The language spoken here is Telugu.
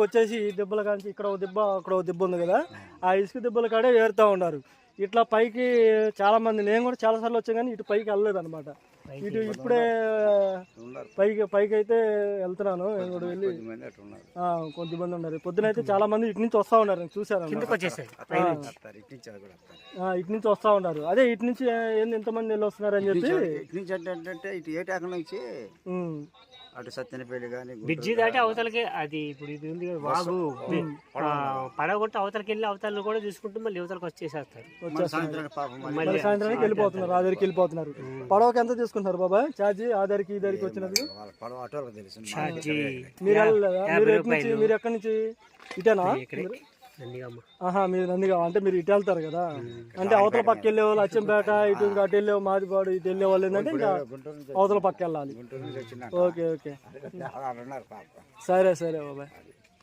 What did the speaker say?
వచ్చేసి ఈ దెబ్బల కాంచి ఇక్కడ ఒక దెబ్బ అక్కడ ఒక దెబ్బ ఉంది కదా. ఆ ఇసుక దెబ్బల కాడే ఏరుతా ఉన్నారు. ఇట్లా పైకి చాలా మంది నేను కూడా చాలా సార్లు వచ్చాను కానీ ఇటు పైకి వెళ్ళలేదు అనమాట ఇటు ఇప్పుడే పైకి పైకి అయితే వెళ్తున్నాను. నేను కూడా వెళ్ళి కొంతమంది ఉన్నారు. పొద్దున అయితే చాలా మంది ఇటు నుంచి వస్తా ఉన్నారు వస్తారు ఇటు నుంచి వస్తా ఉన్నారు. అదే ఇటు నుంచి ఏంది ఎంతమంది వెళ్ళి వస్తున్నారు అని చెప్పి? ఇటు నుంచి అంటే అంటే ఇటు ఏటాక నుంచి ఉమ్, అటు సత్యనపల్లి కానీ బ్రిడ్జి దాటి అవతలకి అది ఇప్పుడు ఇది ఉంది కదా వాగు. ఆ, పడగొట్టి అవతలకి వెళ్ళి అవతలను కూడా చూసుకుంటూ మళ్ళీ యువతలకు వచ్చేసేస్తారు. మళ్ళీ సాయంత్రానికి వెళ్ళిపోతున్నారు ఆధారికి వెళ్ళిపోతున్నారు. పడవకి ఎంత తీసుకుంటున్నారు బాబాయ్ ఛార్జీ ఆధారికి ఈ దారికి వచ్చినది? పడవ అటు వాళ్ళకి తెలుసు మీరు ఎక్కడి నుంచి మీరు ఎక్కడి నుంచి? ఇటేనా? ఆహా మీరు నందిగా అంటే మీరు ఇటు వెళ్తారు కదా? అంటే అవతల పక్క వెళ్ళే వాళ్ళు అచ్చంపేట ఇటు ఇంకా అటు వెళ్ళే మాదిపాడు ఇటు వెళ్ళే వాళ్ళు ఏంటంటే ఇంకా అవతల పక్క వెళ్ళాలి ఓకే ఓకే. సరే సరే బాబాయ్.